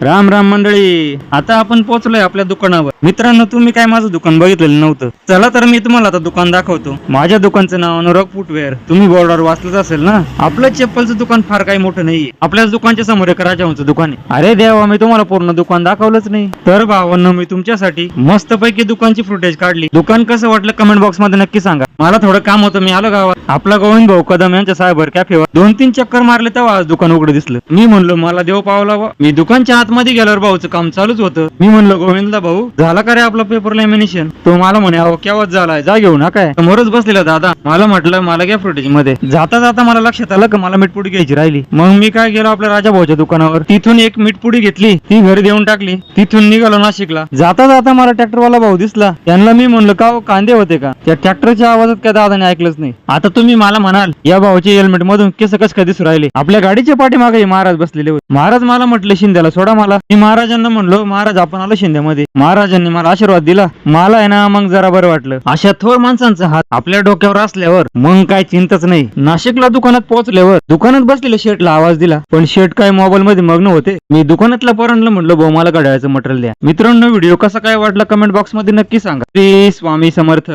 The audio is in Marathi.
राम राम मंडळी आता आपण पोहोचलोय आपल्या दुकानावर. मित्रांनो तुम्ही काय माझं दुकान बघितलेलं नव्हतं? चला तर मी तुम्हाला आता दुकान दाखवतो. माझ्या दुकानचं नाव अनुराग फुटवेअर. तुम्ही बोर्डवर वाचलंच असेल ना? आपलं चप्पलचं दुकान फार काही मोठं नाहीये. आपल्याच दुकानच्या समोर एक राजाभाऊचं दुकान आहे. अरे देवा मी तुम्हाला पूर्ण दुकान दाखवलंच नाही. तर भावांना मी तुमच्यासाठी मस्तपैकी दुकानची फुटेज काढली. दुकान कसं वाटलं कमेंट बॉक्समध्ये नक्की सांगा. मला थोडं काम होतं मी आलो गावात. आपला गोविंद भाऊ कदम यांच्या सायबर कॅफेवर दोन तीन चक्कर मारले तेव्हा आज दुकान उघडं दिसलं. मी म्हणलो मला देव पावला बा. मी दुकानच्या आतमध्ये गेल्यावर भाऊचं काम चालूच होतं. मी म्हणलो गोविंदला भाऊ झाला का रे आपला पेपर लॅमिनेशन तो मला म्हणे अहो केव्हाच झालाय? जा घेऊ ना काय? समोरच बसलेला दादा. मला म्हटलं मला घ्या फुटेजमध्ये. जाता जाता मला लक्षात आलं का मला मिठपुडी घ्यायची राहिली. मग मी काय गेलो आपल्या राजा भाऊच्या दुकानावर. तिथून एक मिठपुडी घेतली. ती घरी देऊन टाकली. तिथून निघालो नाशिकला. जाता जाता मला ट्रॅक्टरवाला भाऊ दिसला. त्यांना मी म्हणलं का हो, कांदे होते का? त्या ट्रॅक्टरच्या आवाजात काय दादाने ऐकलंच नाही. आता तुम्ही मला म्हणाल या भाऊचे हेल्मेट मधून केस कस काय दिसू राहिले? आपल्या गाडीच्या पाठीमागे हे महाराज बसलेले होते. महाराज मला म्हटले शिंद्याला सोडा मला. मी महाराजांना म्हणलो महाराज आपण आलो शिंद्यामध्ये. महाराजांनी मला आशीर्वाद दिला. मला आहे ना मग जरा बरं वाटलं. अशा थोर माणसांचा हात आपल्या डोक्यावर असल्यावर मग काय चिंताच नाही. नाशिकला दुकानात पोहोचल्यावर दुकानात बसलेल्या शेटला आवाज दिला. पण शेट काय मोबाईल मध्ये मग्न होते? मी दुकानातल्या पोरांना म्हणलं भाऊ मला घड्याळाचं मटेरियल द्या. मित्रांनो व्हिडिओ कसा काय वाटला कमेंट बॉक्समध्ये नक्की सांगा. श्री स्वामी समर्थ.